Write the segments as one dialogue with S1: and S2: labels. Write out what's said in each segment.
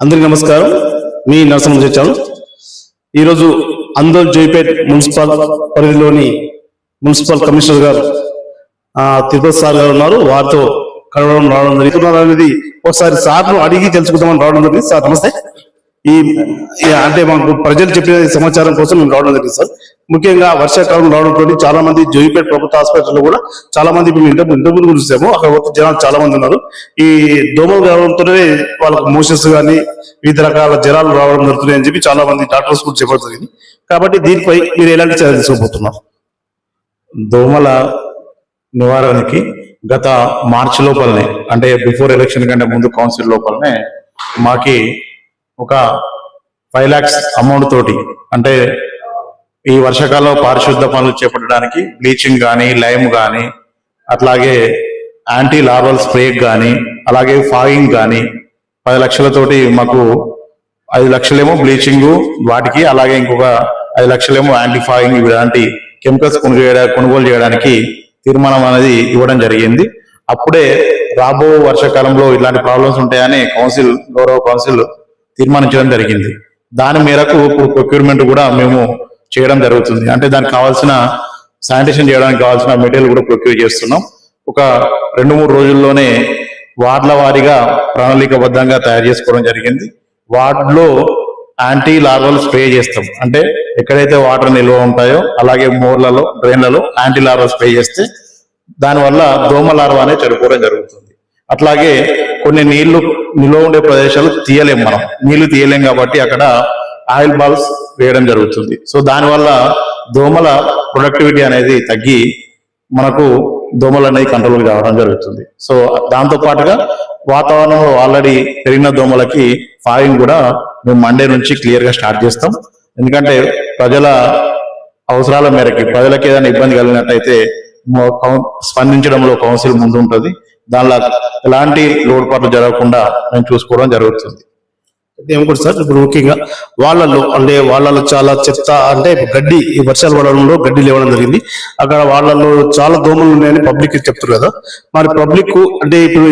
S1: అందరికీ నమస్కారం. మీ నరసింహ వచ్చాను ఈరోజు అందోల్ జైపేట్ మున్సిపల్ పరిధిలోని మున్సిపల్ కమిషనర్ గారు తిరుపతి సార్ గారు ఉన్నారు. వారితో కలవడం రావడం జరుగుతున్నారు అనేది ఒకసారి సార్ను అడిగి తెలుసుకుందామని రావడం జరిగింది. సార్ నమస్తే. ఈ అంటే మాకు ప్రజలు చెప్పిన సమాచారం కోసం మేము రావడం జరిగింది సార్. ముఖ్యంగా వర్షాకాలం రావడంతో చాలా మంది జోయిపేట ప్రభుత్వ హాస్పిటల్లో కూడా చాలా మంది మేము ఇంటర్ ఇంటర్వ్యూ గురించి చూసాము. అక్కడ జనాలు చాలా మంది ఉన్నారు. ఈ దోమలు రావడంతోనే వాళ్ళకు మోషన్స్ కానీ వివిధ రకాల జ్వరాలు రావడం జరుగుతున్నాయి అని చెప్పి చాలా మంది డాక్టర్స్ కూడా చెప్పడం జరిగింది. కాబట్టి దీనిపై మీరు ఎలాంటి చర్యలు తీసుకోబోతున్నారు?
S2: దోమల నివారణకి గత మార్చి లోపలనే అంటే బిఫోర్ ఎలక్షన్ కంటే ముందు కౌన్సిల్ లోపలనే మాకి ఒక ఫైవ్ లాక్స్ అమౌంట్ తోటి అంటే ఈ వర్షకాలంలో పారిశుద్ధ పనులు చేపట్టడానికి బ్లీచింగ్ కానీ లైమ్ కానీ అట్లాగే యాంటీ లార్వల్ స్ప్రే కానీ అలాగే ఫాగింగ్ కానీ పది లక్షలతోటి మాకు ఐదు లక్షలేమో బ్లీచింగ్ వాటికి అలాగే ఇంకొక ఐదు లక్షలేమో యాంటీ ఫాగింగ్ ఇలాంటి కెమికల్స్ కొనుగోలు కొనుగోలు చేయడానికి తీర్మానం అనేది ఇవ్వడం జరిగింది. అప్పుడే రాబో వర్షాకాలంలో ఇలాంటి ప్రాబ్లమ్స్ ఉంటాయని కౌన్సిల్ గౌరవ కౌన్సిల్ తీర్మానించడం జరిగింది. దాని మేరకు ఇప్పుడు ప్రొక్యూర్మెంట్ కూడా మేము చేయడం జరుగుతుంది. అంటే దానికి కావాల్సిన శానిటేషన్ చేయడానికి కావాల్సిన మెటీరియల్ కూడా ప్రొక్యూర్ చేస్తున్నాం. ఒక రెండు మూడు రోజుల్లోనే వార్డుల వారీగా ప్రణాళికబద్ధంగా తయారు చేసుకోవడం జరిగింది. వార్డులో యాంటీ లార్వల్ స్ప్రే చేస్తాం. అంటే ఎక్కడైతే వాటర్ నిల్వ ఉంటాయో అలాగే మోర్లలో డ్రైన్లలో యాంటీ లార్వల్ స్ప్రే చేస్తే దానివల్ల దోమ లార్వ అనేది చనిపోవడం జరుగుతుంది. అట్లాగే కొన్ని నీళ్ళు నిల్వ ఉండే ప్రదేశాలు తీయలేం మనం. నీళ్ళు తీయలేం కాబట్టి అక్కడ ఆయిల్ బాల్స్ వేయడం జరుగుతుంది. సో దానివల్ల దోమల ప్రొడక్టివిటీ అనేది తగ్గి మనకు దోమలు అనేవి కంట్రోల్ కావడం జరుగుతుంది. సో దాంతో పాటుగా వాతావరణంలో ఆల్రెడీ పెరిగిన దోమలకి ఫాగింగ్ కూడా మేము మండే నుంచి క్లియర్గా స్టార్ట్ చేస్తాం. ఎందుకంటే ప్రజల అవసరాల మేరకి ప్రజలకి ఏదైనా ఇబ్బంది కలిగినట్టయితే స్పందించడంలో కౌన్సిల్ ముందు ఉంటుంది దానిలో ఎలాంటి లోటుపాట్లు జరగకుండా మేము చూసుకోవడం జరుగుతుంది.
S1: ఏం సార్ ఇప్పుడు ముఖ్యంగా వాళ్ళలో అంటే వాళ్ళలో చాలా చెత్త అంటే గడ్డి ఈ వర్షాలు పడడంలో గడ్డి లేవడం జరిగింది. అక్కడ వాళ్ళలో చాలా దోమలు ఉన్నాయని పబ్లిక్ చెప్తారు కదా. మరి పబ్లిక్ అంటే ఇప్పుడు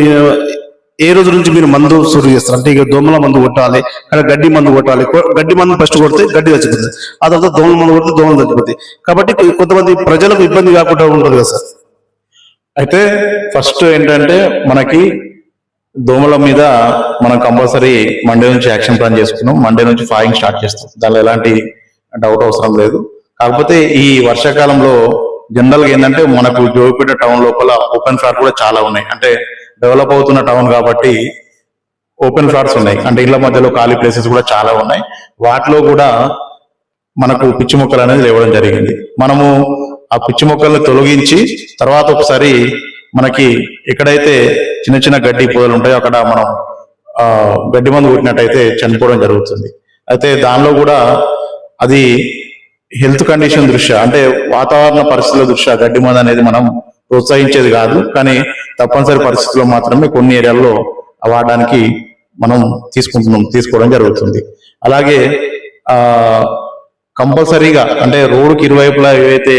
S1: ఏ- రోజు నుంచి మీరు మందు సూర్యు చేస్తారు? అంటే ఇక దోమల మందు కొట్టాలి అక్కడ గడ్డి మందు కొట్టాలి గడ్డి మందు ఫస్ట్ కొడితే గడ్డి చచ్చిపోతుంది. ఆ తర్వాత దోమల మందు కొడితే దోమలు చచ్చిపోతాయి. కాబట్టి కొంతమంది ప్రజలకు ఇబ్బంది కాకుండా ఉంటుంది కదా సార్.
S2: అయితే ఫస్ట్ ఏంటంటే మనకి దోమల మీద మనం కంపల్సరీ మండే నుంచి యాక్షన్ ప్లాన్ చేసుకున్నాం. మండే నుంచి ఫాయింగ్ స్టార్ట్ చేస్తాం. దానిలో ఎలాంటి డౌట్ అవసరం లేదు. కాకపోతే ఈ వర్షాకాలంలో జనరల్గా ఏంటంటే మనకు జోగిపేట టౌన్ లోపల ఓపెన్ ఫ్లాట్ కూడా చాలా ఉన్నాయి. అంటే డెవలప్ అవుతున్న టౌన్ కాబట్టి ఓపెన్ ఫ్లాట్స్ ఉన్నాయి. అంటే ఇళ్ళ మధ్యలో ఖాళీ ప్లేసెస్ కూడా చాలా ఉన్నాయి. వాటిలో కూడా మనకు పిచ్చి మొక్కలు అనేది లేవడం జరిగింది. మనము ఆ పిచ్చి మొక్కలను తొలగించి తర్వాత ఒకసారి మనకి ఎక్కడైతే చిన్న చిన్న గడ్డి పొదలు ఉంటాయో అక్కడ మనం గడ్డి మందు కొట్టినట్టయితే చనిపోవడం జరుగుతుంది. అయితే దానిలో కూడా అది హెల్త్ కండిషన్ దృష్ట్యా అంటే వాతావరణ పరిస్థితుల దృష్ట్యా గడ్డి మందు అనేది మనం ప్రోత్సహించేది కాదు. కానీ తప్పనిసరి పరిస్థితుల్లో మాత్రమే కొన్ని ఏరియాల్లో వాడడానికి మనం తీసుకుంటున్నాం తీసుకోవడం జరుగుతుంది. అలాగే కంపల్సరీగా అంటే రోడ్డుకి ఇరువైపులా ఏవైతే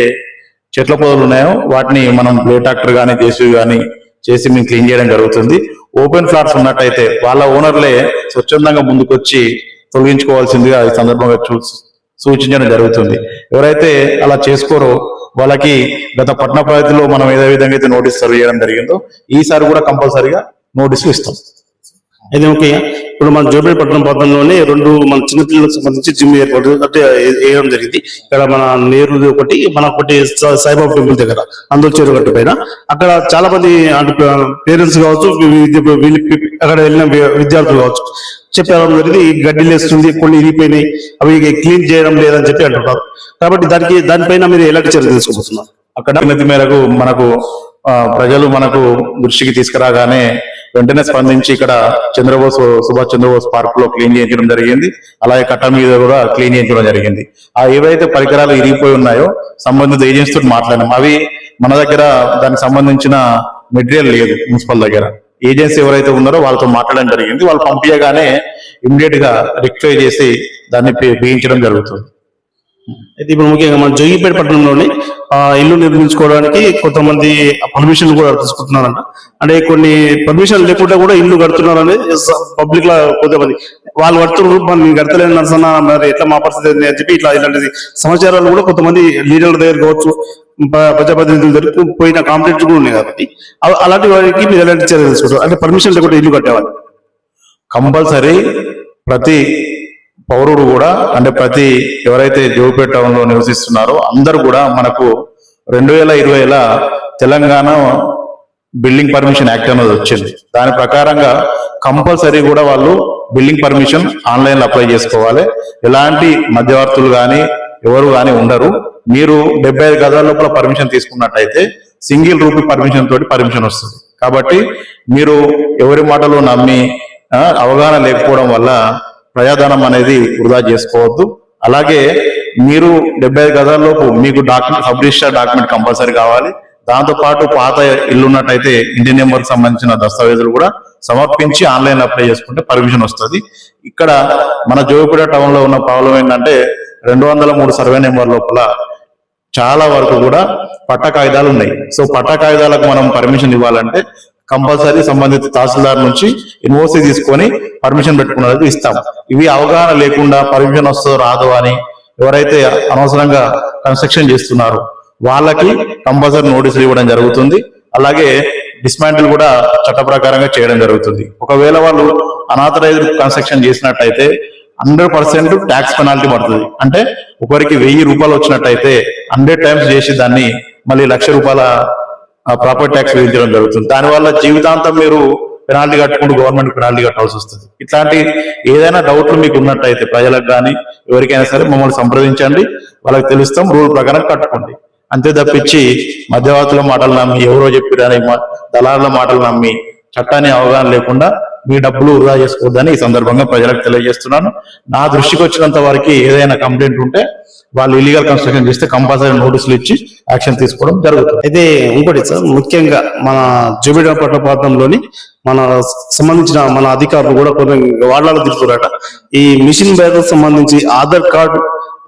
S2: చెట్ల పొదలు ఉన్నాయో వాటిని మనం బ్లే ట్రాక్టర్ కానీ జేసీబీ కానీ చేసి మేము క్లీన్ చేయడం జరుగుతుంది. ఓపెన్ ఫ్లాట్స్ ఉన్నట్టయితే వాళ్ళ ఓనర్లే స్వచ్ఛందంగా ముందుకొచ్చి తొలగించుకోవాల్సిందిగా ఈ సందర్భంగా చూ సూచించడం జరుగుతుంది. ఎవరైతే అలా చేసుకోరో వాళ్ళకి గత పట్టణ పరిధిలో మనం ఏదే విధంగా అయితే నోటీస్ సర్వ్ చేయడం జరిగిందో ఈసారి కూడా కంపల్సరీగా నోటీసులు ఇస్తాం.
S1: అయితే ఓకే. ఇప్పుడు మన జోబేపట్నం పట్టణంలోనే రెండు మన చిన్నపిల్లలకు సంబంధించి జిమ్ ఏర్పాటు అంటే వేయడం జరిగింది. ఇక్కడ మన నేరు ఒకటి మన ఒకటి సాయిబాబు టెంపుల్ దగ్గర అందులో చెరువు పైన. అక్కడ చాలా మంది పేరెంట్స్ కావచ్చు వీళ్ళు అక్కడ వెళ్ళిన వి- విద్యార్థులు కావచ్చు. చెప్పడం జరిగింది ఈ గడ్డి లేస్తుంది కొన్ని ఇరిగిపోయినాయి అవి క్లీన్ చేయడం లేదని చెప్పి అంటున్నారు. కాబట్టి దానికి దానిపైన మీరు ఎలాంటి చర్యలు తీసుకోబోతున్నారు?
S2: అక్కడ మేరకు మనకు ఆ, ప్రజలు మనకు దృష్టికి తీసుకురాగానే వెంటనే స్పందించి ఇక్కడ చంద్రబోస్ సుభాష్ చంద్రబోస్ పార్క్లో క్లీన్ చేయించడం జరిగింది. అలాగే కట్ట మీద కూడా క్లీన్ చేయించడం జరిగింది. ఆ ఏవైతే పరికరాలు ఇరిగిపోయి ఉన్నాయో సంబంధిత ఏజెన్సీ తోటి మాట్లాడినాం. అవి మన దగ్గర దానికి సంబంధించిన మెటీరియల్ లేదు మున్సిపల్ దగ్గర. ఏజెన్సీ ఎవరైతే ఉన్నారో వాళ్ళతో మాట్లాడడం జరిగింది. వాళ్ళు పంపించగానే ఇమ్మీడియట్గా రిక్టిఫై చేసి దాన్ని పే- వేయించడం జరుగుతుంది.
S1: అయితే ఇప్పుడు ముఖ్యంగా మన జోగిపేట పట్టణంలోని ఇల్లు నిర్మించుకోవడానికి కొంతమంది పర్మిషన్ కూడా తీసుకుంటున్నారంట. అంటే కొన్ని పర్మిషన్ లేకుండా కూడా ఇల్లు కడుతున్నారని పబ్లిక్ లా కొంతమంది. వాళ్ళు కడుతున్నారు మనం కడతలేని నరసన్న మరి ఎట్లా మా పరిస్థితి అని చెప్పి ఇట్లా ఇలాంటి సమాచారాలు కూడా కొంతమంది లీడర్ల దగ్గర కావచ్చు ప్రజాప్రతినిధుల దగ్గర పోయిన కాంప్లైంట్స్ కూడా ఉన్నాయి కాబట్టి. అలాంటి వారికి మీరు ఎలాంటి చర్యలు తీసుకుంటారు? అంటే పర్మిషన్ లేకుండా ఇల్లు కట్టేవాళ్ళు.
S2: కంపల్సరీ ప్రతి పౌరుడు కూడా అంటే ప్రతి ఎవరైతే జోపేట టౌన్లో నివసిస్తున్నారో అందరూ కూడా మనకు రెండు వేల ఇరవైల తెలంగాణ బిల్డింగ్ పర్మిషన్ యాక్ట్ అనేది వచ్చింది. దాని ప్రకారంగా కంపల్సరీ కూడా వాళ్ళు బిల్డింగ్ పర్మిషన్ ఆన్లైన్లో అప్లై చేసుకోవాలి. ఎలాంటి మధ్యవర్తులు కానీ ఎవరు కానీ ఉండరు. మీరు డెబ్బై ఐదు గదాల లోపల పర్మిషన్ తీసుకున్నట్టయితే సింగిల్ రూపీ పర్మిషన్ తోటి పర్మిషన్ వస్తుంది. కాబట్టి మీరు ఎవరి మాటలు నమ్మి అవగాహన లేకపోవడం వల్ల ప్రజాధనం అనేది వృధా చేసుకోవద్దు. అలాగే మీరు డెబ్బై ఐదు గదాల్లోపు మీకు document sub register document compulsory కావాలి. దాంతో పాటు పాత ఇల్లు ఉన్నట్టయితే ఇంటి నెంబర్ సంబంధించిన దస్తావేజులు కూడా సమర్పించి ఆన్లైన్ అప్లై చేసుకుంటే పర్మిషన్ వస్తుంది. ఇక్కడ మన జోగిపేట టౌన్లో ఉన్న ప్రాబ్లం ఏంటంటే రెండు వందల మూడు సర్వే నెంబర్ లోపల చాలా వరకు కూడా పట్ట కాగితాలు ఉన్నాయి. సో పట్ట కాగితాలకు మనం పర్మిషన్ ఇవ్వాలంటే కంపల్సరీ సంబంధిత తహసీల్దార్ నుంచి ఎన్ఓసి తీసుకొని పర్మిషన్ పెట్టుకున్నది ఇస్తాం. ఇవి అవగాహన లేకుండా పర్మిషన్ వస్తుందో రాదో అని ఎవరైతే అనవసరంగా కన్స్ట్రక్షన్ చేస్తున్నారో వాళ్ళకి కంపల్సరీ నోటీసులు ఇవ్వడం జరుగుతుంది. అలాగే డిస్మాంటిల్ కూడా చట్ట ప్రకారంగా చేయడం జరుగుతుంది. ఒకవేళ వాళ్ళు అనాథరైజ్డ్ కన్స్ట్రక్షన్ చేసినట్టయితే హండ్రెడ్ పర్సెంట్ ట్యాక్స్ పెనాల్టీ పడుతుంది. అంటే ఒకరికి వెయ్యి రూపాయలు వచ్చినట్టయితే హండ్రెడ్ టైమ్స్ చేసి దాన్ని మళ్ళీ లక్ష రూపాయల ప్రాపర్టీ ట్యాక్స్ విధించడం జరుగుతుంది. దానివల్ల జీవితాంతం మీరు పెనాల్టీ కట్టుకుంటూ గవర్నమెంట్ పెనాల్టీ కట్టాల్సి వస్తుంది. ఇట్లాంటి ఏదైనా డౌట్లు మీకు ఉన్నట్టయితే ప్రజలకు కానీ ఎవరికైనా సరే మమ్మల్ని సంప్రదించండి. వాళ్ళకి తెలుస్తాం రూల్ ప్రకారం కట్టుకోండి. అంతే తప్పించి మధ్యవర్తుల మాటలు నమ్మి ఎవరో చెప్పిరని మా- దళారుల మాటలు నమ్మి చట్టాన్ని అవగాహన లేకుండా మీ డబ్బులు వృధా చేసుకోవద్దని ఈ సందర్భంగా ప్రజలకు తెలియజేస్తున్నాను. నా దృష్టికి వచ్చినంత వరకు ఏదైనా కంప్లైంట్ ఉంటే వాళ్ళు ఇల్లీగల్ కన్స్ట్రక్షన్ చేస్తే కంపల్సరీ నోటీసులు ఇచ్చి యాక్షన్ తీసుకోవడం జరుగుతుంది.
S1: అయితే ఇంకోటి సార్ ముఖ్యంగా మన జుబిడా ప్రాంతంలోని మన సంబంధించిన మన అధికారులు కూడా కొన్ని వాళ్ళలో తిరుగుతారట ఈ మిషన్ బేర్ సంబంధించి ఆధార్ కార్డు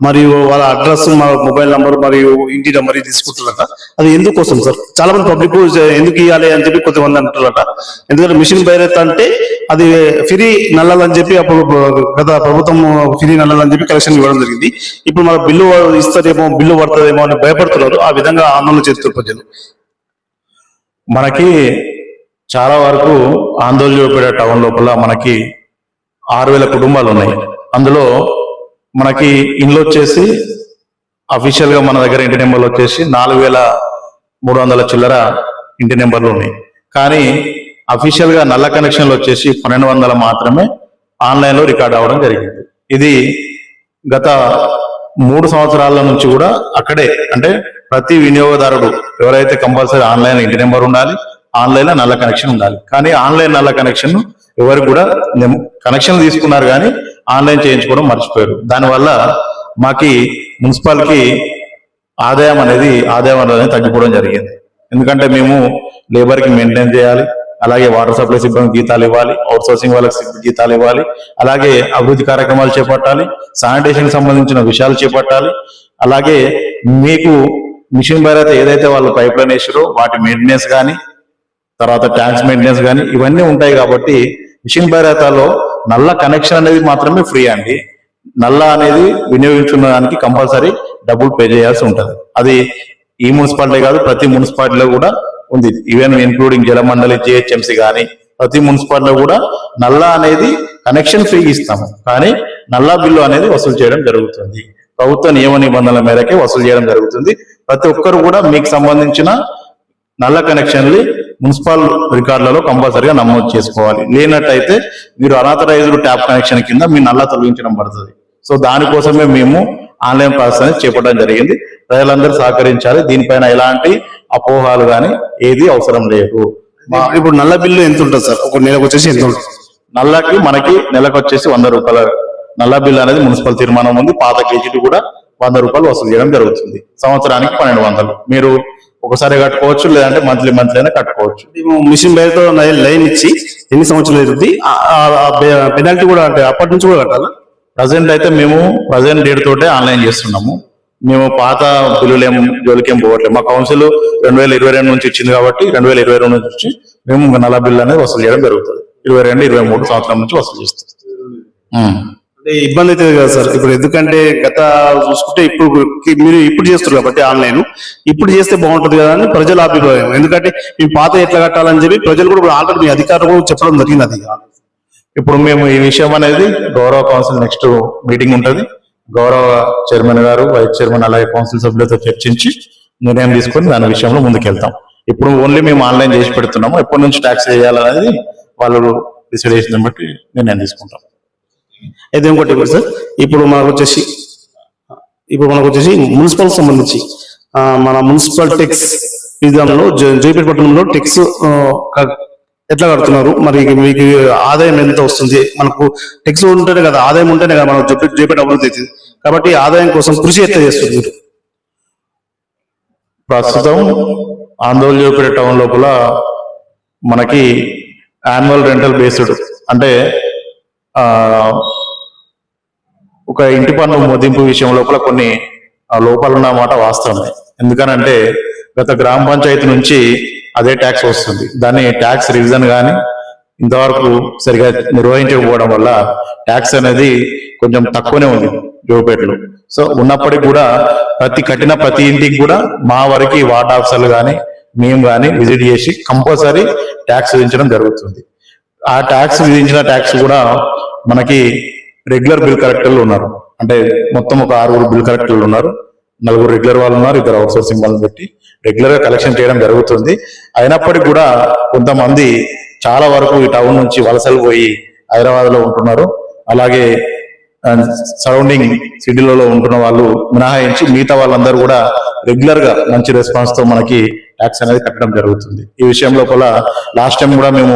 S1: మరియు వాళ్ళ అడ్రస్ మొబైల్ నంబర్ మరియు ఇంటి నెంబర్ తీసుకుంటున్నారట. అది ఎందుకోసం సార్? చాలా మంది పబ్లిక్ ఎందుకు ఇవ్వాలి అని చెప్పి కొంతమంది అంటున్నారట. ఎందుకంటే మిషన్ బైరత్ అంటే అది ఫ్రీ నల్లాలని చెప్పి అప్పుడు గత ప్రభుత్వం ఫ్రీ నల్లాలని చెప్పి కలెక్షన్ ఇవ్వడం జరిగింది. ఇప్పుడు మన బిల్లు ఇస్తారేమో బిల్లు పడుతుందేమో అని భయపడుతున్నారు. ఆ విధంగా ఆందోళన చేస్తున్నారు ప్రజలు.
S2: మనకి చాలా వరకు ఆందోళన చూపేట టౌన్ లోపల మనకి ఆరు వేల కుటుంబాలు ఉన్నాయి. అందులో మనకి ఇండ్లు వచ్చేసి అఫీషియల్గా మన దగ్గర ఇంటి నెంబర్లు వచ్చేసి నాలుగు వేల మూడు వందల చిల్లర ఇంటి నెంబర్లు ఉన్నాయి. కానీ అఫీషియల్గా నల్ల కనెక్షన్లు వచ్చేసి పన్నెండు వందల మాత్రమే ఆన్లైన్లో రికార్డ్ అవ్వడం జరిగింది. ఇది గత మూడు సంవత్సరాల నుంచి కూడా అక్కడే అంటే ప్రతి వినియోగదారుడు ఎవరైతే కంపల్సరీ ఆన్లైన్ ఇంటి నెంబర్ ఉండాలి ఆన్లైన్లో నల్ల కనెక్షన్ ఉండాలి. కానీ ఆన్లైన్ నల్ల కనెక్షన్ ఎవరికి కూడా కనెక్షన్ తీసుకున్నారు కానీ ఆన్లైన్ చేయించుకోవడం మర్చిపోయారు. దానివల్ల మాకి మున్సిపాలిటీ ఆదాయం అనేది ఆదాయం అనేది తగ్గిపోవడం జరిగింది. ఎందుకంటే మేము లేబర్కి మెయింటైన్ చేయాలి అలాగే వాటర్ సప్లై సిబ్బంది జీతాలు ఇవ్వాలి అవుట్ సోర్సింగ్ వాళ్ళకి సిబ్- జీతాలు ఇవ్వాలి అలాగే అభివృద్ధి కార్యక్రమాలు చేపట్టాలి శానిటేషన్కి సంబంధించిన విషయాలు చేపట్టాలి అలాగే మీకు మిషన్ భైరత ఏదైతే వాళ్ళు పైప్ లైన్ వేసారో వాటి మెయింటెనెన్స్ కానీ తర్వాత ట్యాంక్స్ మెయింటెనెన్స్ కానీ ఇవన్నీ ఉంటాయి కాబట్టి మిషన్ భైరతలో నల్ల కనెక్షన్ అనేది మాత్రమే ఫ్రీ అండి. నల్ల అనేది వినియోగించుకోవడానికి కంపల్సరీ డబ్బులు పే చేయాల్సి ఉంటుంది. అది ఈ మున్సిపాలిటీ కాదు ప్రతి మున్సిపాలిటీలో కూడా ఉంది. ఈవెన్ ఇంక్లూడింగ్ జలమండలి జిహెచ్ఎంసీ కానీ ప్రతి మున్సిపాలిటీలో కూడా నల్ల అనేది కనెక్షన్ ఫ్రీ ఇస్తాము. కానీ నల్లా బిల్లు అనేది వసూలు చేయడం జరుగుతుంది. ప్రభుత్వ నియమ నిబంధనల మేరకే వసూలు చేయడం జరుగుతుంది. ప్రతి ఒక్కరు కూడా మీకు సంబంధించిన నల్ల కనెక్షన్లు మున్సిపల్ రికార్డులలో కంపల్సరీగా నమోదు చేసుకోవాలి. లేనట్టయితే మీరు అనాథరైజ్డ్ ట్యాప్ కనెక్షన్ కింద మీ నల్ల తొలగించడం పడుతుంది. సో దానికోసమే మేము ఆన్లైన్ ప్రాసెస్ అనేది చేపట్టడం జరిగింది. ప్రజలందరూ సహకరించాలి. దీనిపైన ఎలాంటి అపోహాలు కానీ ఏది అవసరం లేదు.
S1: ఇప్పుడు నల్ల బిల్లు ఎంత ఉంటుంది సార్? ఒక నెలకు వచ్చేసి ఎంత ఉంటుంది
S2: నల్లకి మనకి నెలకు వచ్చేసి వంద రూపాయల నల్ల బిల్ అనేది మున్సిపల్ తీర్మానం ఉంది. పాత గెజిట్ కూడా వంద రూపాయలు వసూలు చేయడం జరుగుతుంది. సంవత్సరానికి పన్నెండు వందలు. మీరు ఒకసారి కట్టుకోవచ్చు లేదంటే మంత్లీ మంత్లీ అయినా కట్టుకోవచ్చు.
S1: మేము మిషన్ బయటతో లైన్ ఇచ్చి ఎన్ని సంవత్సరాలు అవుతుంది? పెనాల్టీ కూడా అంటే అప్పటి నుంచి కూడా కట్టాలా?
S2: ప్రజెంట్ అయితే మేము ప్రజెంట్ డేట్ తోటే ఆన్లైన్ చేస్తున్నాము. మేము పాత బిల్లులు ఏం జోలికేం పోవట్లేదు. మా కౌన్సిల్ రెండు వేల ఇరవై రెండు నుంచి ఇచ్చింది కాబట్టి రెండు వేల ఇరవై రెండు నుంచి మేము నల్ల బిల్లు అనేది వసూలు చేయడం జరుగుతుంది. ఇరవై రెండు ఇరవై మూడు సంవత్సరం నుంచి వసూలు చేస్తాం ఉమ్.
S1: అంటే ఇబ్బంది అవుతుంది కదా సార్. ఇప్పుడు ఎందుకంటే గత చూసుకుంటే ఇప్పుడు మీరు ఇప్పుడు చేస్తారు కాబట్టి ఆన్లైన్. ఇప్పుడు చేస్తే బాగుంటుంది కదా అని ప్రజల అభిప్రాయం. ఎందుకంటే మీ పాత ఎట్లా కట్టాలని చెప్పి ప్రజలు కూడా ఆల్రెడీ మీ అధికారులు కూడా చెప్పడం జరిగింది అది.
S2: ఇప్పుడు మేము ఈ విషయం అనేది గౌరవ కౌన్సిల్ నెక్స్ట్ మీటింగ్ ఉంటుంది. గౌరవ చైర్మన్ గారు వైస్ చైర్మన్ అలాగే కౌన్సిల్ సభ్యులతో చర్చించి నిర్ణయం తీసుకొని దాని విషయంలో ముందుకెళ్తాం. ఇప్పుడు ఓన్లీ మేము ఆన్లైన్ చేసి పెడుతున్నాము. ఎప్పటి నుంచి ట్యాక్స్ వేయాలనేది వాళ్ళు డిసైడ్ చేసిన బట్టి నిర్ణయం తీసుకుంటాం.
S1: అయితే ఇంకోటి ఇప్పుడు సార్. ఇప్పుడు మనకు వచ్చేసి ఇప్పుడు మనకు వచ్చేసి మున్సిపల్ సంబంధించి మన మున్సిపల్ టెక్స్ విధానంలో జైపేట పట్టణంలో టెక్స్ ఎట్లా కడుతున్నారు? మరి మీకు ఆదాయం ఎంత వస్తుంది? మనకు టెక్స్ ఉంటేనే కదా ఆదాయం ఉంటేనే కదా మనం జైపేట జైపేట అభివృద్ధి అవుతుంది. కాబట్టి ఆదాయం కోసం కృషి ఎట్లా చేస్తుంది
S2: ప్రస్తుతం ఆందోళన చూపే టౌన్ లోపల మనకి యాన్యువల్ రెంటల్ బేస్డ్ అంటే ఒక ఇంటి పన్ను మదింపు విషయం లోపల కొన్ని ఆ, లోపాలు ఉన్నమాట వాస్తవమే. ఎందుకనంటే గత గ్రామ పంచాయతీ నుంచి అదే ట్యాక్స్ వస్తుంది. దాన్ని ట్యాక్స్ రివిజన్ కానీ ఇంతవరకు సరిగా నిర్వహించకపోవడం వల్ల ట్యాక్స్ అనేది కొంచెం తక్కువనే ఉంది జోపేటలో. సో ఉన్నప్పటికీ కూడా ప్రతి కట్టిన ప్రతి ఇంటికి కూడా మా వరకు వార్డ్ ఆఫీసర్లు కానీ మేము కానీ విజిట్ చేసి కంపల్సరీ ట్యాక్స్ విధించడం జరుగుతుంది. ఆ ట్యాక్స్ విధించిన ట్యాక్స్ కూడా మనకి రెగ్యులర్ బిల్ కలెక్టర్లు ఉన్నారు. అంటే మొత్తం ఒక ఆరుగురు బిల్ కలెక్టర్లు ఉన్నారు. నలుగురు రెగ్యులర్ వాళ్ళు ఉన్నారు. ఇద్దరు అవుట్ సోర్సింగ్ వాళ్ళని పెట్టి రెగ్యులర్గా కలెక్షన్ చేయడం జరుగుతుంది. అయినప్పటికీ కూడా కొంతమంది చాలా వరకు ఈ టౌన్ నుంచి వలసలు పోయి హైదరాబాద్లో ఉంటున్నారు. అలాగే సరౌండింగ్ సిటీలలో ఉంటున్న వాళ్ళు మినహాయించి మిగతా వాళ్ళందరూ కూడా రెగ్యులర్గా మంచి రెస్పాన్స్తో మనకి ట్యాక్స్ అనేది కట్టడం జరుగుతుంది. ఈ విషయం లోపల లాస్ట్ టైం కూడా మేము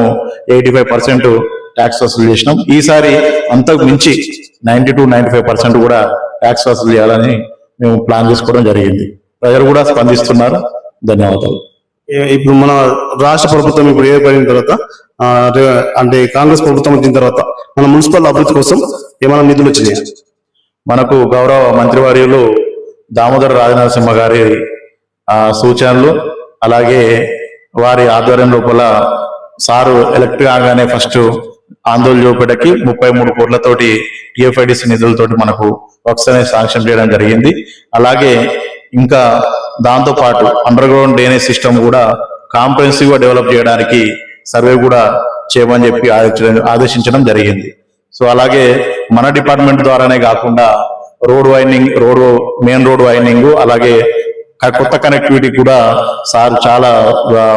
S2: ఎయిటీ ఫైవ్ పర్సెంట్ ట్యాక్స్ వసూలు చేసినాం. ఈసారి అంతకు మించి ninety two ninety five percent కూడా ట్యాక్స్ వసూలు చేయాలని మేము ప్లాన్ చేసుకోవడం జరిగింది. ప్రజలు కూడా స్పందిస్తున్నారు. ధన్యవాదాలు.
S1: ఇప్పుడు మన రాష్ట్ర ప్రభుత్వం ఇప్పుడు ఏర్పడిన తర్వాత అంటే కాంగ్రెస్ ప్రభుత్వం వచ్చిన తర్వాత మన మున్సిపల్ అభివృద్ధి కోసం ఏమైనా నిధులు వచ్చినాయి?
S2: మనకు గౌరవ మంత్రివర్యులు దామోదర రాజనరసింహ గారి ఆ, సూచనలు అలాగే వారి ఆధ్వర్యం లోపల సారు ఎలక్ట్ కాగానే ఫస్ట్ ఆందోళన చూపేటకి ముప్పై మూడు కోట్లతోటి టిఎఫ్ఐడిసి నిధులతోటి మనకు వర్క్స్ అనేది శాంక్షన్ చేయడం జరిగింది. అలాగే ఇంకా దాంతో పాటు అండర్ గ్రౌండ్ డ్రైనేజ్ సిస్టమ్ కూడా కాంప్రహెన్సివ్గా డెవలప్ చేయడానికి సర్వే కూడా చేయమని చెప్పి ఆదేశించడం ఆదేశించడం జరిగింది. సో అలాగే మన డిపార్ట్మెంట్ ద్వారానే కాకుండా road widening road main road widening అలాగే కొత్త కనెక్టివిటీ కూడా సార్ చాలా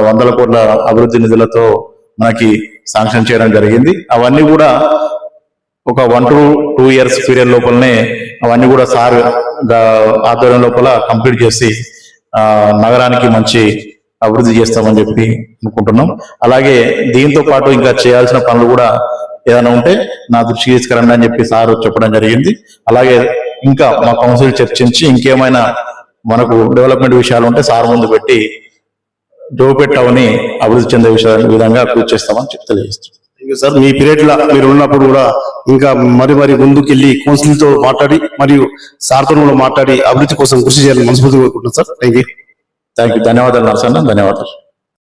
S2: వందల కోట్ల అభివృద్ధి నిధులతో మనకి శాంక్షన్ చేయడం జరిగింది. అవన్నీ కూడా ఒక one two two years period లోపలనే అవన్నీ కూడా సార్ ఆధ్వర్యం లోపల కంప్లీట్ చేసి నగరానికి మంచి అభివృద్ధి చేస్తామని చెప్పి అనుకుంటున్నాం. అలాగే దీంతో పాటు ఇంకా చేయాల్సిన పనులు కూడా ఏదైనా ఉంటే నా దృష్టికి తీసుకురండి అని చెప్పి సార్ చెప్పడం జరిగింది. అలాగే ఇంకా మా కౌన్సిల్ చర్చించి ఇంకేమైనా మనకు డెవలప్మెంట్ విషయాలు ఉంటే సార్ ముందు పెట్టి జోపేట్ టౌన్ని అభివృద్ధి చెందే విధంగా కృషి చేస్తామని
S1: యూ సార్ మీ పీరియడ్ లా మీరు ఉన్నప్పుడు కూడా ఇంకా మరి మరి ముందుకెళ్ళి కౌన్సిల్తో మాట్లాడి మరియు సార్తో కూడా మాట్లాడి అభివృద్ధి కోసం కృషి చేయాలని మనస్ఫూర్తిగా కోరుకుంటున్నాను sir thank you
S2: thank you ధన్యవాదాలు నరసన్న. ధన్యవాదాలు.